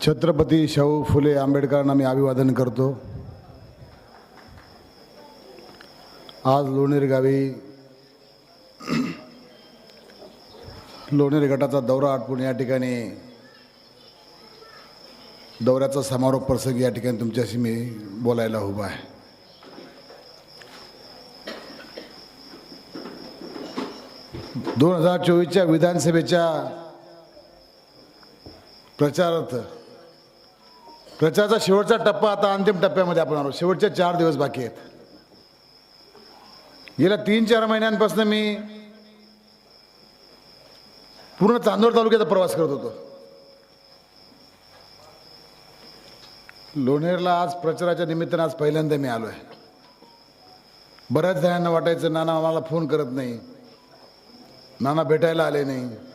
छत्रपती शाहू फुले आंबेडकरांना मी अभिवादन करतो. आज लोणेर गावी लोणेर गटाचा दौरा आटपून या ठिकाणी दौऱ्याचा समारोप प्रसंग या ठिकाणी तुमच्याशी मी बोलायला उभा आहे. दोन हजार चोवीसच्या विधानसभेच्या प्रचारार्थ प्रचाराचा शेवटचा टप्पा आता अंतिम टप्प्यामध्ये आपण आलो. शेवटचे चार दिवस बाकी आहेत. गेल्या तीन चार महिन्यांपासून मी पूर्ण चांदोड तालुक्याचा प्रवास करत होतो. लोणेरला आज प्रचाराच्या निमित्तानं आज पहिल्यांदा मी आलो आहे बऱ्याच जणांना वाटायचं नाना आम्हाला फोन करत नाही. नाना भेटायला आले नाही.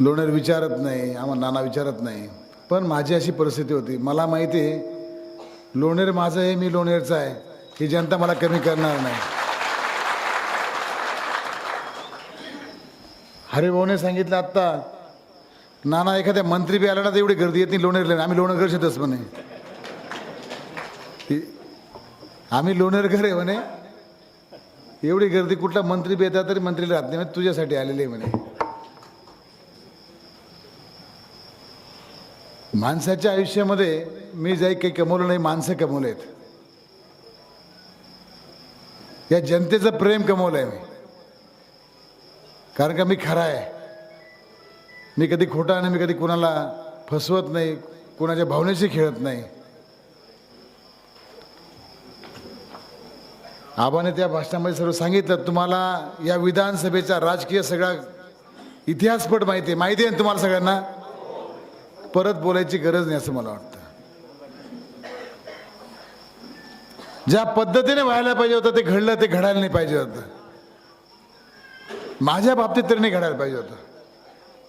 लोणर विचारत नाही आम्हाला नाना विचारत नाही. पण माझी अशी परिस्थिती होती. मला माहिती आहे लोणेर माझं आहे मी लोणेरचं आहे. ही जनता मला कमी करणार नाही. हरिभाऊने सांगितलं आत्ता नाना एखाद्या मंत्री बी आला ना तर एवढी गर्दी येत नाही लोणेरला. आम्ही शेतच म्हणे. आम्ही आम्ही लोणेरकर आहे म्हणे. एवढी गर्दी कुठला मंत्री बी येतात तरी मंत्रीला राहत नाही तुझ्यासाठी आलेले आहे म्हणे. माणसाच्या आयुष्यामध्ये मी जाई काही कमवलं नाही माणसं कमवलेत. या जनतेचं प्रेम कमवलंय मी. कारण का मी खरा आहे. मी कधी खोटा नाही मी कधी कुणाला फसवत नाही कुणाच्या भावनेशी खेळत नाही. आबाने त्या भाषणामध्ये सर्व सांगितलं. तुम्हाला या विधानसभेचा राजकीय सगळा इतिहासपट माहिती आहे. माहिती आहे ना तुम्हाला सगळ्यांना? परत बोलायची गरज नाही असं मला वाटतं. ज्या पद्धतीने व्हायला पाहिजे होतं ते घडलं ते घडायला नाही पाहिजे होतं. माझ्या बाबतीत तरी नाही घडायला पाहिजे होतं.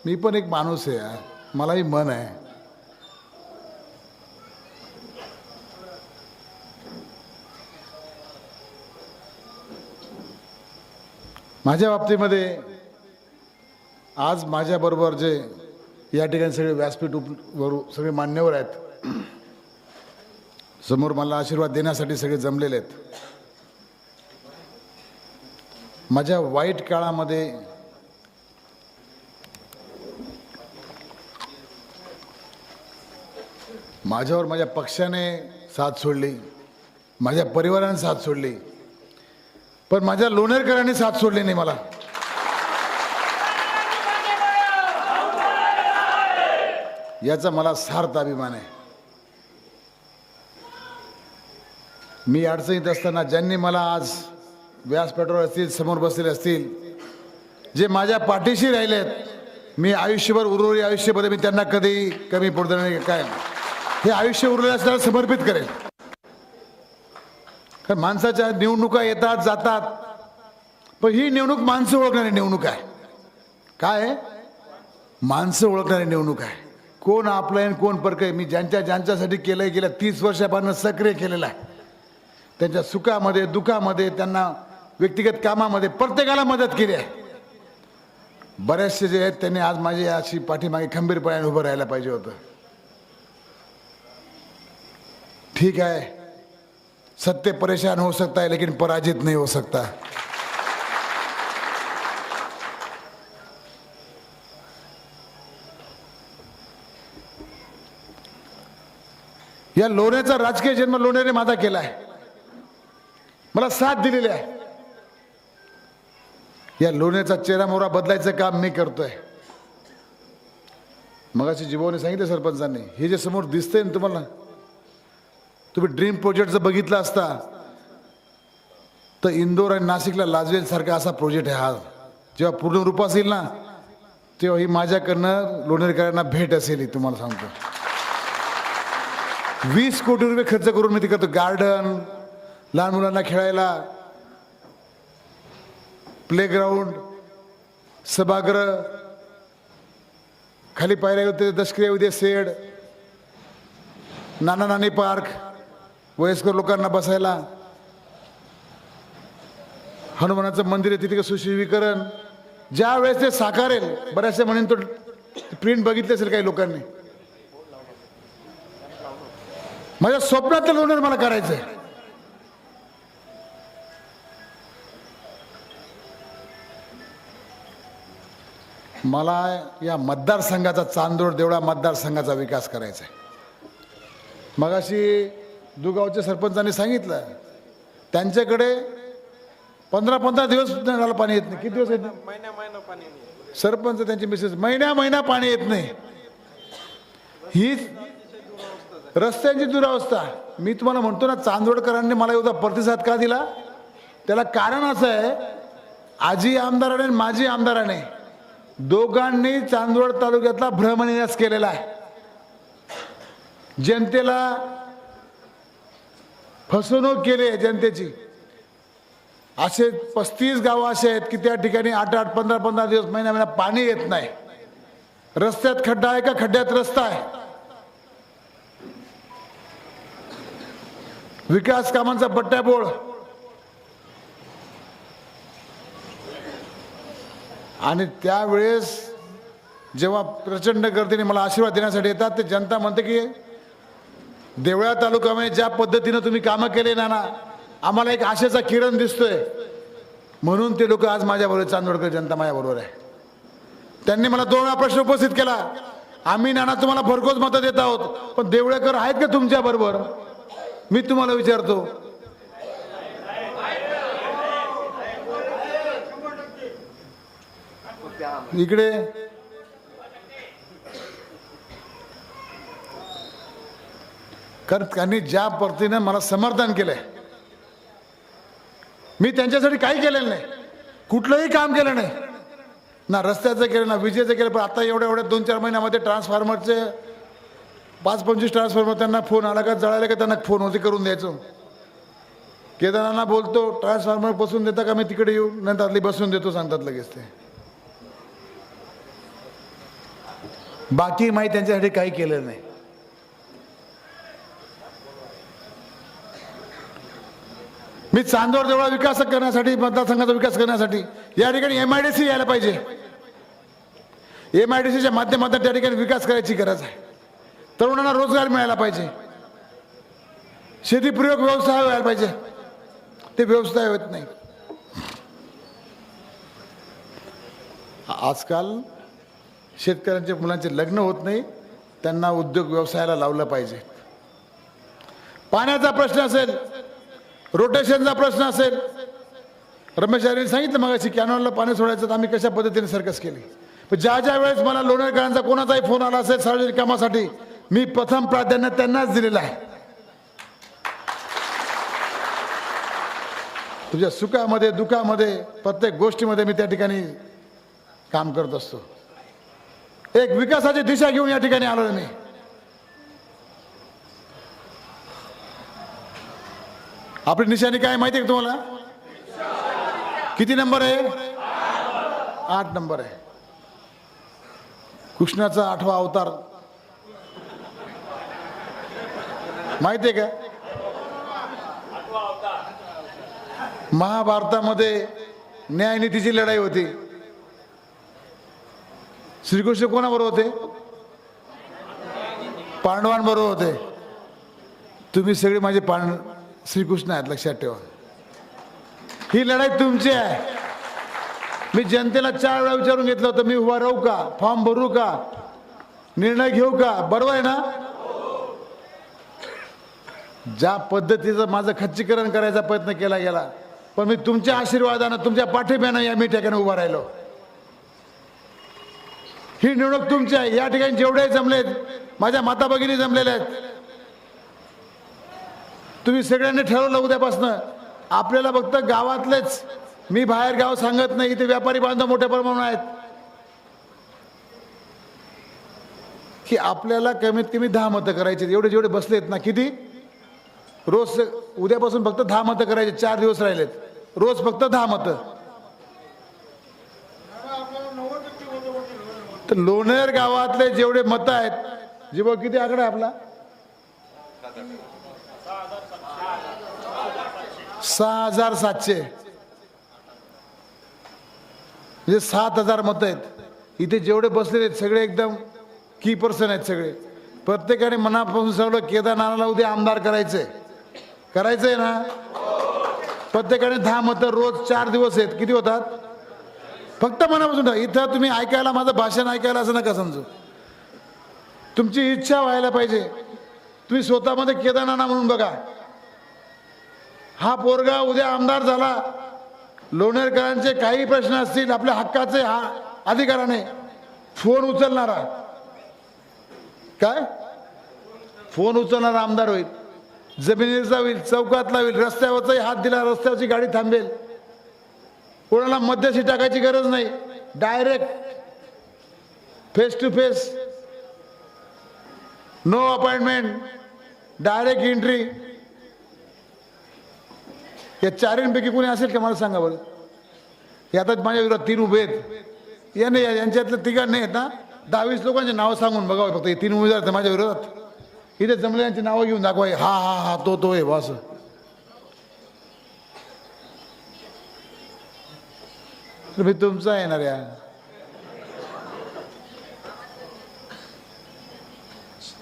मी पण एक माणूस आहे मलाही मन आहे. माझ्या बाबतीमध्ये आज माझ्याबरोबर जे या ठिकाणी सगळे व्यासपीठ उप वर सगळे मान्यवर आहेत. समोर मला आशीर्वाद देण्यासाठी सगळे जमलेले आहेत. माझ्या वाईट काळामध्ये माझ्यावर माझ्या पक्षाने साथ सोडली माझ्या परिवाराने साथ सोडली पण माझ्या लोणेरकरांनी साथ सोडली नाही मला. याचा मला सार्थ अभिमान आहे. मी अडचणीत असताना ज्यांनी मला आज व्यासपीठावर असतील समोर बसलेले असतील जे माझ्या पाठीशी राहिलेत मी आयुष्यभर उर्वरित आयुष्यामध्ये मी त्यांना कधी कमी पडतो नाही काय हे आयुष्य उरलेलं असताना समर्पित करेल. कारण माणसाच्या निवडणुका येतात जातात पण ही निवडणूक माणसं ओळखणारी निवडणूक आहे. काय? माणसं ओळखणारी निवडणूक आहे. कोण आपलं आहे कोण परक आहे? मी ज्यांच्या ज्यांच्यासाठी केलंय गेल्या तीस वर्षापासून सक्रिय केलेलं आहे. त्यांच्या सुखामध्ये दुःखामध्ये त्यांना व्यक्तिगत कामामध्ये प्रत्येकाला मदत केली आहे. बरेचसे जे आहेत त्यांनी आज माझी अशी पाठीमागे खंबीरपणे उभं राहायला पाहिजे होतं. ठीक आहे. सत्य परेशान हो सकता है लेकिन पराजित नहीं हो सकता या लोण्याचा राजकीय जन्म लोण्याने माझा केला आहे मला साथ दिलेली आहे. या लोण्याचा चेहरा मोहरा बदलायचं काम मी करतोय. मगाशी जीवाने सांगितलं सरपंचांनी हे जे समोर दिसतंय ना तुम्हाला तुम्ही ड्रीम प्रोजेक्ट जर बघितला असता तर इंदोर आणि नाशिकला लाजवेल सारखा असा प्रोजेक्ट आहे हा. जेव्हा पूर्ण रूप असेल ना तेव्हा ही माझ्याकडनं लोणेरकरांना भेट असेल ही तुम्हाला सांगतो. वीस कोटी रुपये खर्च करून मी ते करतो गार्डन लहान मुलांना खेळायला प्लेग्राऊंड सभागृह खाली पायऱ्या होते दशक्रिया उद्या सेड नाना नानी पार्क वयस्कर लोकांना बसायला हनुमानाचं मंदिर आहे तिथे सुशोभीकरण ज्या वेळेस ते साकारेल बऱ्याचशा म्हणून तो प्रिंट बघितली असेल काही लोकांनी. माझ्या स्वप्नातलं लोणार मला करायचं आहे मला या मतदारसंघाचा चांदोड देवळा मतदारसंघाचा विकास करायचा आहे मगाशी दुगावच्या सरपंचांनी सांगितलं त्यांच्याकडे पंधरा पंधरा दिवस नळाला पाणी येत नाही. किती दिवस येत नाही? महिन्या महिना पाणी नाही. सरपंच त्यांची मिसेस महिन्या महिना पाणी येत नाही. ही रस्त्यांची दुरावस्था. मी तुम्हाला म्हणतो ना चांदोडकरांनी मला एवढा प्रतिसाद का दिला? त्याला कारण असं आहे आजी आमदाराने आणि माजी आमदाराने दोघांनी चांदवड तालुक्यातला भ्रमनिरास केलेला आहे. जनतेला फसवणूक केली आहे जनतेची. असे पस्तीस गावं असे आहेत की त्या ठिकाणी आठ आठ पंधरा पंधरा दिवस महिना महिना पाणी येत नाही. रस्त्यात खड्डा आहे का? खड्ड्यात रस्ता आहे. विकास कामांचा पट्ट्याबोळ आणि त्यावेळेस जेव्हा प्रचंड गर्दीने मला आशीर्वाद देण्यासाठी येतात ते जनता म्हणते की देवळा तालुक्यामध्ये ज्या पद्धतीनं तुम्ही कामं केले ना ना आम्हाला एक आशेचा किरण दिसतोय. म्हणून ते लोक आज माझ्याबरोबर चांदोडकर जनता माझ्याबरोबर आहे. त्यांनी मला दोन वेळा प्रश्न उपस्थित केला. आम्ही नाना तुम्हाला भरघोस मतं देत आहोत पण देवळेकर आहेत का तुमच्या बरोबर? मी तुम्हाला विचारतो. इकडे. कारण त्यांनी ज्या पद्धतीने मला समर्थन केलंय मी त्यांच्यासाठी काही केलेलं नाही. कुठलंही काम केलं नाही. ना रस्त्याचं केलं ना विजेचं केलं पण आता एवढ्या एवढ्या दोन चार महिन्यामध्ये ट्रान्सफॉर्मरचे पाच पंचवीस ट्रान्सफॉर्मर त्यांना फोन आला का जळाला का त्यांना फोन होते करून द्यायचो. केदारांना बोलतो ट्रान्सफॉर्मर बसून देता का मी तिकडे येऊ? नंतर बसून देतो सांगतात लगेच ते. बाकी माहिती त्यांच्यासाठी काही केलं नाही. मी चांदोर देवळा विकास करण्यासाठी मतदारसंघाचा विकास करण्यासाठी या ठिकाणी एम आय डी सी यायला पाहिजे. एम आय डी सीच्या माध्यमातून त्या ठिकाणी विकास करायची गरज आहे. तरुणांना रोजगार मिळायला पाहिजे. शेतीपूर्वक व्यवसाय व्हायला पाहिजे. ते व्यवसाय होत नाही. आजकाल शेतकऱ्यांच्या मुलांचे लग्न होत नाही. त्यांना उद्योग व्यवसायाला लावलं पाहिजे. पाण्याचा प्रश्न असेल रोटेशनचा प्रश्न असेल. रमेश यांनी सांगितलं मग अशी कॅनॉलला पाणी सोडायचं तर आम्ही कशा पद्धतीने सर्कस केली. पण ज्या ज्या वेळेस मला लोणेरकरांचा कोणाचाही फोन आला असेल सार्वजनिक कामासाठी मी प्रथम प्राधान्य त्यांनाच दिलेलं आहे. तुझ्या सुखामध्ये दुःखामध्ये प्रत्येक गोष्टीमध्ये मी त्या ठिकाणी काम करत असतो. एक विकासाची दिशा घेऊन या ठिकाणी आलो मी. आपली निशाणी काय माहिती आहे का तुम्हाला? किती नंबर आहे? आठ नंबर आहे. कृष्णाचा आठवा अवतार माहिती आहे का? महाभारतामध्ये न्यायनीतीची लढाई होती. श्रीकृष्ण कोणाबरोबर होते? पांडवांबरोबर होते. तुम्ही सगळे माझे पांड श्रीकृष्ण आहेत लक्षात ठेवा. ही लढाई तुमची आहे. मी जनतेला चार वेळा विचारून घेतलं होतं मी उभा राहू का? फॉर्म भरू का? निर्णय घेऊ का? बरोबर आहे ना? ज्या पद्धतीचं माझं खच्चीकरण करायचा प्रयत्न केला गेला पण मी तुमच्या आशीर्वादानं तुमच्या पाठिंब्यानं या मी ठिकाणी उभा राहिलो. ही निवडणूक तुमची आहे. या ठिकाणी जेवढे जमलेत माझ्या माता भगिनी जमलेल्या आहेत. तुम्ही सगळ्यांनी ठरवलं उद्यापासनं आपल्याला फक्त गावातलेच मी बाहेर गाव सांगत नाही इथे व्यापारी बांधव मोठ्या प्रमाणात आहेत. की आपल्याला कमीत कमी दहा मतं करायची एवढे जेवढे बसलेत ना किती? रोज उद्यापासून फक्त दहा मतं करायचे चार दिवस राहिलेत. रोज फक्त दहा मतं. तर लोणेर गावातले जेवढे मतं आहेत जेव्हा किती आकडा आहे आपला? सहा हजार सातशे. म्हणजे सात हजार मतं आहेत. इथे जेवढे बसलेले आहेत सगळे एकदम की पर्सन आहेत सगळे. प्रत्येकाने मनापासून सगळं केदारनाथाला उद्या आमदार करायचंय आहे ना? प्रत्येकाने दहा मतं रोज चार दिवस आहेत. किती होतात? फक्त मनापासून ठेवा. इथं तुम्ही ऐकायला माझं भाषण ऐकायला असं नका समजू. तुमची इच्छा व्हायला पाहिजे. तुम्ही स्वतःमध्ये केदारनाना म्हणून बघा. हा पोरगा उद्या आमदार झाला. लोणेरकरांचे काही प्रश्न असतील आपल्या हक्काचे हा अधिकाराने. फोन उचलणारा. काय? फोन उचलणारा आमदार होईल. जमिनीचा होईल चौकातला होईल रस्त्यावरचाही हात दिला रस्त्यावरची गाडी थांबेल. कोणाला मध्यस्थी टाकायची गरज नाही. Direct face to face no appointment direct entry या चारींपैकी कोणी असेल का? मला सांगा बरं. हे आता माझ्या विरोधात तीन उभे आहेत. या नाही यांच्यातलं तिघां नाही आहेत ना दहावीस लोकांची नावं सांगून बघावं फक्त. हे तीन उमेदवार आहेत माझ्या विरोधात. इथे जमलेल्यांची नावं घेऊन दाखवाय हा हा हा तो तो आहे बस. मी तुमचा येणार या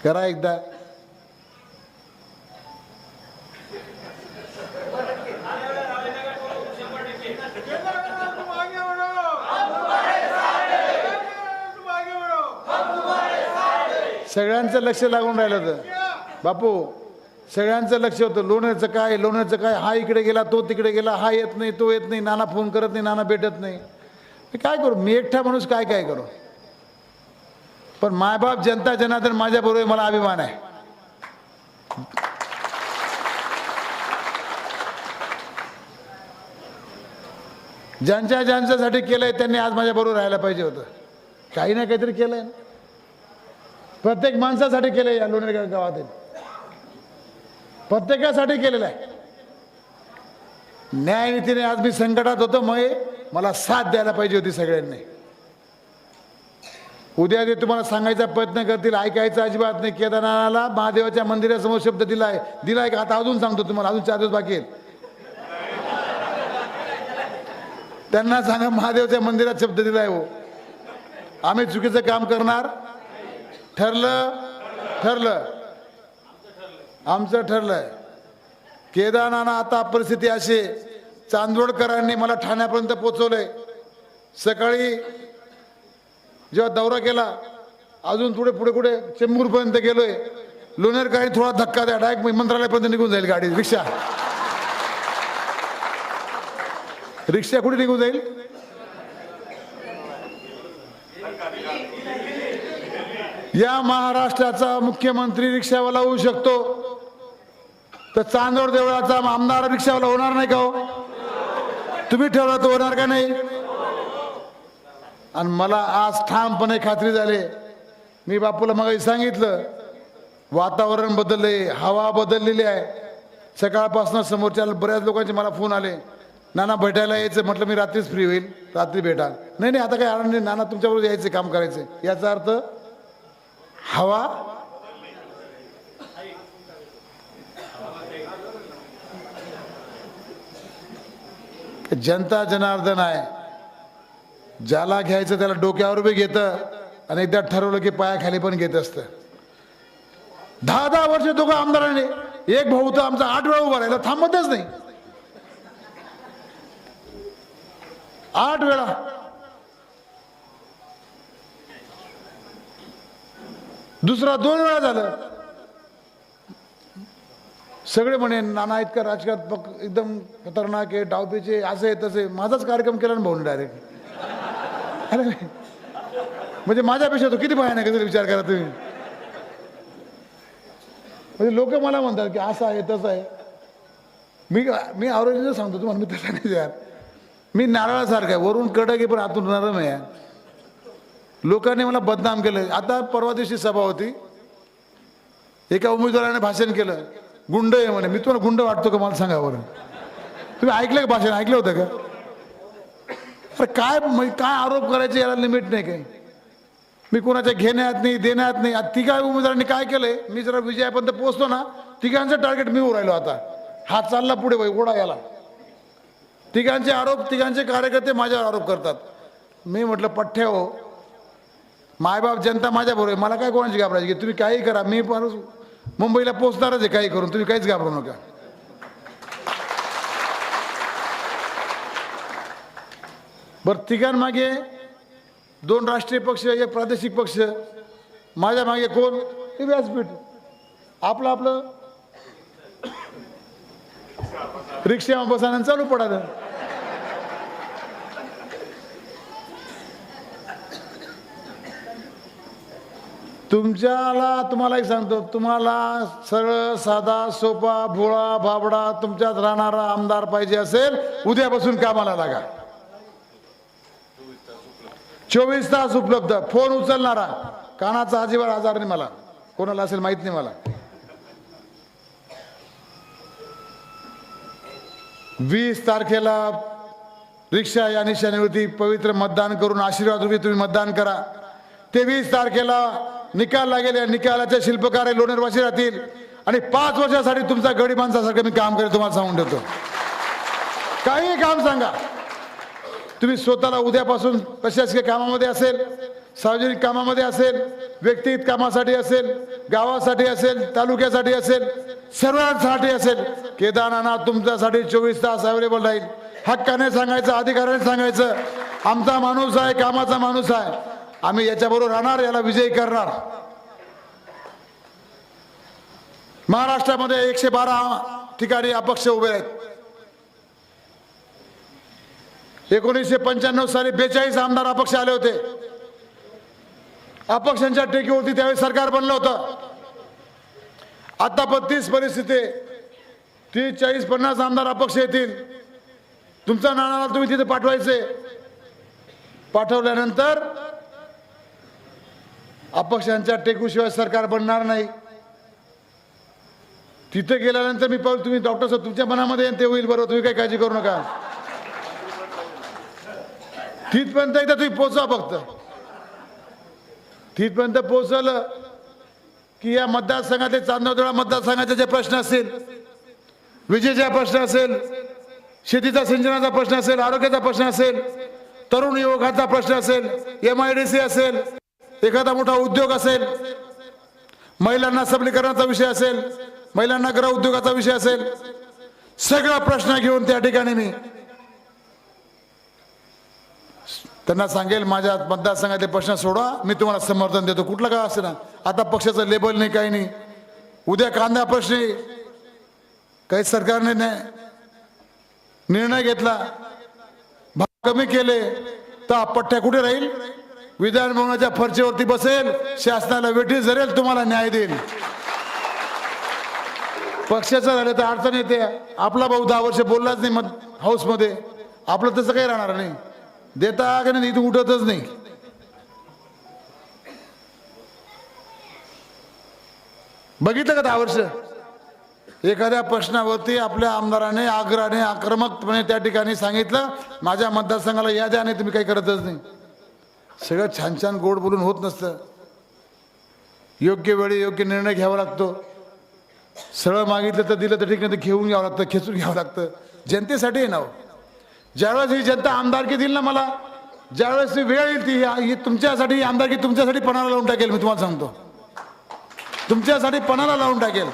करा एकदा. सगळ्यांचं लक्ष लागून राहिलं होतं. बापू सगळ्यांचं लक्ष होतं. लोण्याचं काय लोण्याचं काय? हा इकडे गेला तो तिकडे गेला हा येत नाही तो येत नाही नाना फोन करत नाही नाना भेटत नाही. मी काय करू? मी एकटा माणूस काय काय करू? पण मायबाप जनता जनार्दन माझ्याबरोबर मला अभिमान आहे. ज्यांच्या ज्यांच्यासाठी केलंय त्यांनी आज माझ्याबरोबर राहायला पाहिजे होतं. काही ना काहीतरी केलंय ना. प्रत्येक माणसासाठी केलंय या लोणेर गावातील. प्रत्येकासाठी केलेलं आहे. न्यायनीतीने आज मी संकटात होतो मग मला साथ द्यायला पाहिजे होती सगळ्यांनी. उद्या ते तुम्हाला सांगायचा प्रयत्न करतील ऐकायचा अजिबात नाही. केदारनाथाला महादेवाच्या मंदिरासमोर शब्द दिलाय. दिलाय का? आता अजून सांगतो तुम्हाला. अजून चार दिवस बाकी आहेत. त्यांना सांगा महादेवाच्या मंदिरात शब्द दिलाय हो. आम्ही चुकीचं काम करणार ठरलं? ठरलं. आमचं ठरलंय. केदारनाथ आता परिस्थिती अशी चांदवडकरांनी चांदोडकरांनी मला ठाण्यापर्यंत पोचवलंय सकाळी जेव्हा दौरा केला अजून पुढे पुढे पुढे चेंबूरपर्यंत गेलोय. लोणेरकरांनी थोडा धक्का द्या डायरेक्ट मंत्रालयापर्यंत निघून जाईल गाडी. रिक्षा. रिक्षा कुठे निघून जाईल? या महाराष्ट्राचा मुख्यमंत्री रिक्षावाला होऊ शकतो. तर चांदोड देवळाचा आमदार रिक्षावाला होणार नाही का हो? तुम्ही ठेवला तर होणार का नाही? आणि मला आज ठामपणे खात्री झाली. मी बापूला मग सांगितलं वातावरण बदलले हवा बदललेली आहे. सकाळपासून समोरच्या बऱ्याच लोकांचे मला फोन आले. नाना भेटायला यायचं म्हटलं मी रात्रीच फ्री होईल रात्री भेटा नाही नाही आता काही आनंद नाही. नाना तुमच्याबरोबर यायचं काम करायचे. याचा अर्थ हवा जनता जनार्दन आहे. ज्याला घ्यायचं त्याला डोक्यावर बी घेतं आणि एकदा ठरवलं की पायाखाली पण घेत असतं. दहा दहा वर्ष दोघं आमदारांनी एक भाऊ तर आमचा आठ वेळा उभा राहिला थांबतच नाही. आठ वेळा. दुसरा दोन वेळा झालं. सगळे म्हणे नाना इतका राजकारण पक- एकदम खतरनाक आहे डावपेचे असं आहे तसे माझाच कार्यक्रम केला ना भाऊन डायरेक्ट अरे म्हणजे माझ्यापेक्षा तो किती भयानक आहे विचार करा तुम्ही. म्हणजे लोक मला म्हणतात की असं आहे तसं आहे. मी मी आवरेज सांगतो तुम्हाला मी तसा नाही यार मी नारळासारखा आहे. वरून कडक आहे पण आतून नरम आहे. लोकांनी मला बदनाम केलं. आता परवा दिवशी सभा होती. एका उमेदवाराने भाषण केलं. गुंड आहे म्हणे. मी तुम्हाला गुंड वाटतो का मला सांगा बरं. तुम्ही ऐकलं का भाषण? ऐकलं होतं का? अरे काय म्हणजे काय आरोप करायचे याला लिमिट नाही काही. मी कोणाच्या घेण्यात नाही देण्यात नाही. आता तिघा उमेदवारांनी काय केलंय? मी जरा विजयापर्यंत पोहोचतो ना तिघांचं टार्गेट मी राहिलो आता. हा चालला पुढे बाई ओढा याला. तिघांचे आरोप तिघांचे कार्यकर्ते माझ्यावर आरोप करतात. मी म्हटलं पठ्ठ्या हो. मायबाप जनता माझ्याबरोबर आहे. मला काय कोणाची घाबरायची? की तुम्ही काही करा. मी माणूस मुंबईला पोचणारच आहे काही करून. तुम्ही काहीच घाबरू नका. बरं तिघांमागे दोन राष्ट्रीय पक्ष एक प्रादेशिक पक्ष. माझ्या मागे कोण? ते व्यासपीठ. आपलं आपलं. रिक्षा बसानं चालू पडालं तुमच्याला तुम्हाला एक सांगतो तुम्हाला सरळ साधा सोपा भोळा भाबडा तुमच्यात राहणारा आमदार पाहिजे असेल उद्यापासून कामाला लागा. चोवीस तास उपलब्ध फोन उचलणारा कानाचा अजिबात आजार नाही मला. कोणाला असेल माहीत नाही मला. वीस तारखेला रिक्षा या निशाणीवरती पवित्र मतदान करून आशीर्वाद रूपी तुम्ही मतदान करा. ते वीस तारखेला निकाल लागेल या निकालाचे शिल्पकार लोणेरवाशी राहतील. आणि पाच वर्षासाठी तुमचा गडी माणसासारखं मी काम करेल तुम्हाला सांगून ठेवतो काही काम सांगा. तुम्ही स्वतःला उद्यापासून प्रशासकीय कामामध्ये असेल सार्वजनिक कामामध्ये असेल व्यक्तिगत कामासाठी असेल गावासाठी असेल तालुक्यासाठी असेल सर्वांसाठी असेल केदारनाथ तुमच्यासाठी चोवीस तास अवेलेबल राहील. हक्काने सांगायचं अधिकाराने सांगायचं आमचा माणूस आहे कामाचा माणूस आहे. आम्ही याच्याबरोबर राहणार याला विजयी करणार. महाराष्ट्रामध्ये एकशे बारा ठिकाणी अपक्ष उभे आहेत. एकोणीसशे पंच्याण्णव साली बेचाळीस आमदार अपक्ष आले होते. अपक्षांच्या टेकीवरती त्यावेळी सरकार बनलं होतं. आता पण परिस्थिती तीस चाळीस पन्नास आमदार अपक्ष येतील. तुमचा नाणाला तुम्ही तिथे पाठवायचे. पाठवल्यानंतर अपक्षांच्या टेकूशिवाय सरकार बनणार नाही. तिथे गेल्यानंतर मी पाहू तुम्ही डॉक्टर साहेब तुमच्या मनामध्ये ते होईल बरोबर तुम्ही काही काळजी करू नका. तिथपर्यंत एकदा तुम्ही पोचा फक्त. तिथपर्यंत पोहोचलं की या मतदारसंघातले चांदवदळा मतदारसंघाचे जे प्रश्न असतील विजेचा प्रश्न असेल शेतीचा सिंचनाचा प्रश्न असेल आरोग्याचा प्रश्न असेल तरुण युवकाचा प्रश्न असेल एम आय डी सी असेल एखादा मोठा उद्योग असेल महिलांना सबलीकरणाचा विषय असेल महिलांना गृह उद्योगाचा विषय असेल सगळा प्रश्न घेऊन त्या ठिकाणी मी त्यांना सांगेल माझ्या मतदारसंघातले प्रश्न सोडवा मी तुम्हाला समर्थन देतो. कुठलं काय असं ना? आता पक्षाचं लेबल नाही काही नाही. उद्या कांदा प्रश्न काही सरकारने नाही निर्णय घेतला. भाव कमी केले तर हा पट्ट्या कुठे राहील? विधानभवनाच्या भवनाच्या बसेल शासनाला वेठी जरेल तुम्हाला न्याय देईल. पक्षाचं झालं तर अडचण येते. आपला भाऊ दहा वर्ष बोललाच नाही मग हाऊसमध्ये. आपलं तसं काही राहणार नाही. देता का नाही इथं उठतच नाही. बघितलं का दहा वर्ष? एखाद्या प्रश्नावरती आपल्या आमदाराने आग्रहाने आक्रमकपणे त्या ठिकाणी सांगितलं माझ्या मतदारसंघाला या द्या नाही तुम्ही काही करतच नाही. सगळं छान छान गोड बोलून होत नसतं. योग्य वेळी योग्य निर्णय घ्यावा लागतो. सरळ मागितलं तर दिलं तर ठीक नाही तर घेऊन घ्यावं लागतं खेचून घ्यावं लागतं. जनतेसाठी आहे ना हो. ज्यावेळेस ही जनता आमदारकी देईल ना मला ज्यावेळेस वेळ येईल ती ही तुमच्यासाठी ही आमदारकी तुमच्यासाठी पणाला लावून टाकेल मी तुम्हाला सांगतो. तुमच्यासाठी पणाला लावून टाकेल.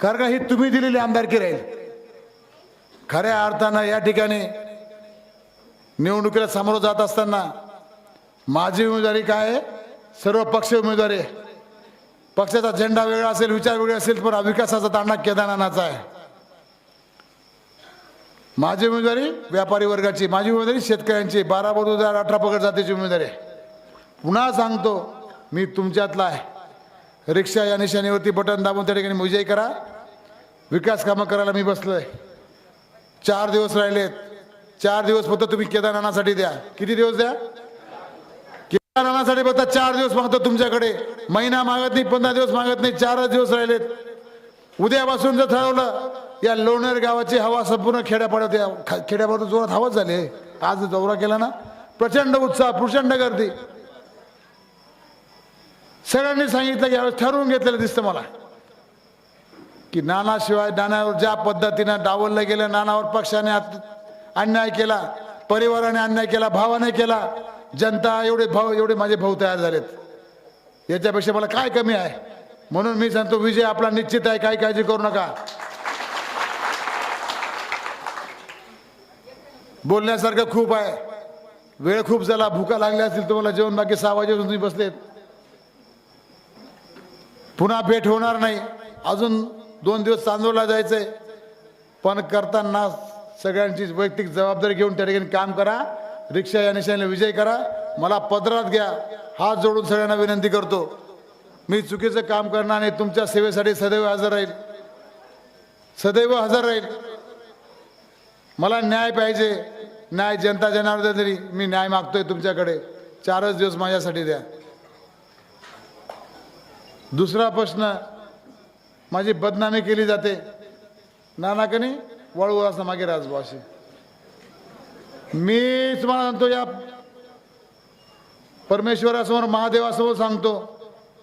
कारण का ही तुम्ही दिलेली आमदारकी राहील. खऱ्या अर्थानं या ठिकाणी निवडणुकीला सामोरं जात असताना माझी उमेदवारी काय आहे? सर्व पक्ष उमेदवारी आहे. पक्षाचा झेंडा वेगळा असेल विचार वेगळे असेल पण विकासाचा तांडा केदारनाथाचा आहे. माझी उमेदवारी व्यापारी वर्गाची माझी उमेदवारी शेतकऱ्यांची. बारा दोन अठरा पगड जातीची उमेदवारी पुन्हा सांगतो मी तुमच्यातला आहे. रिक्षा या निशाणीवरती बटन दाबून त्या ठिकाणी विजय करा. विकास कामं करायला मी बसलोय. चार दिवस राहिलेत. चार दिवस फक्त तुम्ही केदारनाथासाठी द्या. किती दिवस द्या? केदारनाथासाठी फक्त चार दिवस मागतो तुमच्याकडे. महिना मागत नाही पंधरा दिवस मागत नाही चारच दिवस राहिलेत. उद्यापासून जर ठरवलं या लोणेर गावाची हवा संपूर्ण खेड्यापाड्यात या ख- खेड्यापाड्यात जोरात हवाच झाली आहे. आज दौरा केला ना. प्रचंड उत्साह प्रचंड गर्दी. सगळ्यांनी सांगितलं की यावेळेस ठरवून घेतलेलं दिसतं मला. की नानाशिवाय नानावर ज्या पद्धतीनं डावललं गेलं नानावर पक्षाने अन्याय केला परिवाराने अन्याय केला भावाने केला जनता एवढे भाऊ एवढे माझे भाऊ तयार झालेत. याच्यापेक्षा मला काय कमी आहे? म्हणून मी सांगतो विजय आपला निश्चित आहे काही काळजी करू नका. बोलण्यासारखं खूप आहे. वेळ खूप झाला भुका लागल्या असतील तुम्हाला जेवण बाकी सहा वाजेपासून तुम्ही बसलेत. पुन्हा भेट होणार नाही. अजून दोन दिवस चांदोरला जायचंय. पण करताना सगळ्यांची वैयक्तिक जबाबदारी घेऊन त्या ठिकाणी काम करा. रिक्षा या निशाने विजय करा. मला पदरात घ्या. हात जोडून सगळ्यांना विनंती करतो. मी चुकीचं काम करणार नाही. तुमच्या सेवेसाठी सदैव हजर राहील. सदैव हजर राहील. मला न्याय पाहिजे. न्याय जनता जनार्दन तरी मी न्याय मागतोय तुमच्याकडे. चारच दिवस माझ्यासाठी द्या. दुसरा प्रश्न माझी बदनामी केली जाते. नानाकनी वळू असं मागे राजभाषी मी तुम्हाला सांगतो या परमेश्वरासमोर महादेवासमोर सांगतो.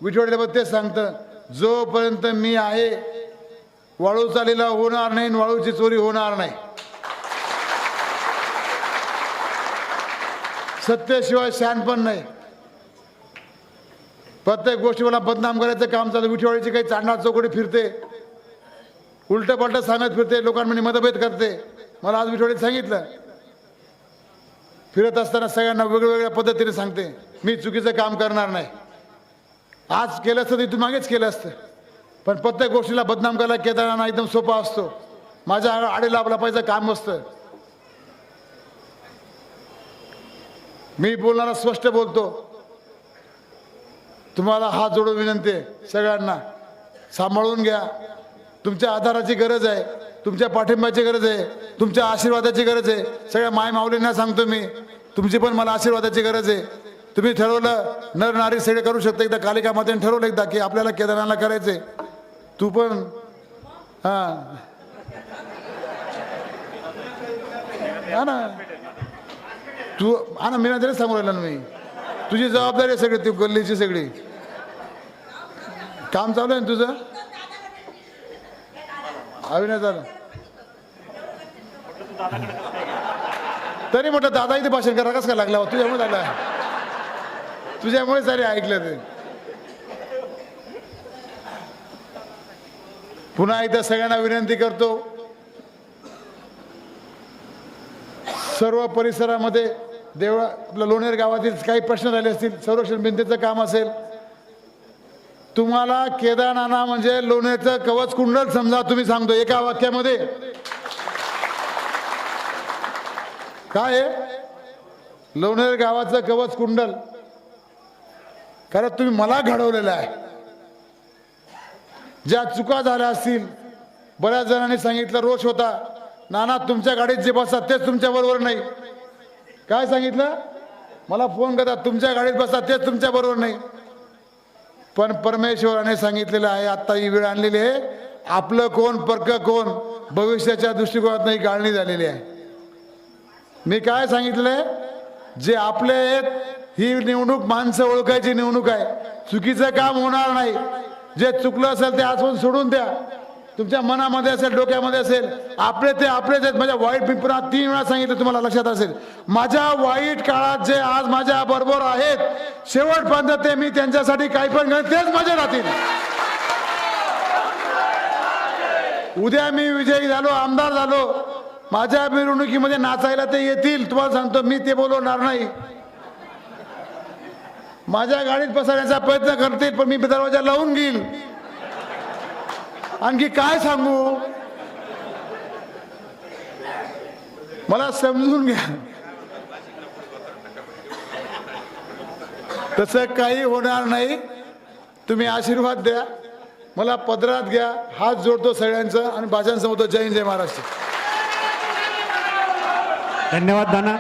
विठोडे तेच सांगतं जोपर्यंत मी आहे वाळू चालीला होणार नाही आणि वाळूची चोरी होणार नाही. सत्तेशिवाय शान पण नाही. प्रत्येक गोष्टी मला बदनाम करायचं काम चालू विठेवाडीची काही चांडणार चौकडी फिरते. उलट पलट सांगत फिरते लोकांमध्ये मतभेद करते. मला आज विठेवाडीत सांगितलं. फिरत असताना सगळ्यांना वेगवेगळ्या पद्धतीने सांगते. मी चुकीचं काम करणार नाही. आज केलं असतं तिथून इथून मागेच केलं असतं. पण प्रत्येक गोष्टीला बदनाम करायला केदारांना एकदम सोपा असतो. माझ्या आडीला आपला पाहिजे काम असतं मी बोलणारा स्पष्ट बोलतो. तुम्हाला हात जोडून विनंती आहे सगळ्यांना. सांभाळून घ्या. तुमच्या आधाराची गरज आहे. तुमच्या पाठिंब्याची गरज आहे. तुमच्या आशीर्वादाची गरज आहे. सगळ्या माय माऊलींना सांगतो मी. तुमची पण मला आशीर्वादाची गरज आहे. तुम्ही ठरवलं नर नारी सगळे करू शकता. एकदा कालिका मातेने ठरवलं एकदा की आपल्याला केदारनाथला करायचंय तू पण? हां. हा ना. तू हा ना मी नाही तरी सांगू राहिला ना मी. तुझी जबाबदारी आहे सगळी ती गल्लीची सगळी. काम चालू आहे ना तुझं? अविनाश झालं तरी म्हटलं दादा इथे भाषण करा कसं काय लागला हो? तुझ्यामुळे झाला. तुझ्यामुळे सारे ऐकलं ते. पुन्हा एकदा सगळ्यांना विनंती करतो. सर्व परिसरामध्ये देवळा आपल्या लोणेर गावातील काही प्रश्न राहिले असतील संरक्षण भिंतीचं काम असेल. तुम्हाला केदारनाना म्हणजे लोणेरचं कवच कुंडल समजा तुम्ही सांगतो एका वाक्यामध्ये. काय आहे? लोणेर गावाचं कवच कुंडल. कारण तुम्ही मला घडवलेलं आहे. ज्या चुका झाल्या असतील बऱ्याच जणांनी सांगितलं रोष होता. नाना तुमच्या गाडीत जे बसतात तेच तुमच्या बरोबर नाही. काय सांगितलं? मला फोन करतात तुमच्या गाडीत बसतात तेच तुमच्या बरोबर नाही. पण परमेश्वराने सांगितलेलं आहे आत्ता ही वेळ आणलेली आहे. आपलं कोण परक कोण भविष्याच्या दृष्टिकोनात ही गाळणी झालेली आहे. मी काय सांगितलंय? जे आपले आहेत ही निवडणूक माणसं ओळखायची निवडणूक आहे. चुकीचं काम होणार नाही. जे चुकलं असेल ते आजपासून सोडून द्या. तुमच्या मनामध्ये असेल डोक्यामध्ये असेल आपले ते आपलेच आहेत. माझ्या वाईट पिंपरा तीन वेळा सांगितलं तुम्हाला लक्षात असेल. माझ्या वाईट काळात जे आज माझ्या बरोबर आहेत शेवटपर्यंत ते मी त्यांच्यासाठी काही पण घेईन तेच माझे राहतील उद्या मी विजयी झालो आमदार झालो. माझ्या मिरवणुकीमध्ये नाचायला ते येतील. तुम्हाला सांगतो मी ते बोलवणार नाही. माझ्या गाडीत बसवण्याचा प्रयत्न करतील पण मी दरवाजा लावून घेईल. आणखी काय सांगू? मला समजून घ्या. तसं काही होणार नाही. तुम्ही आशीर्वाद द्या. मला पदरात घ्या. हात जोडतो सगळ्यांचं आणि भाषांसमोर जय हिंद जय महाराष्ट्र. धन्यवाद दाना.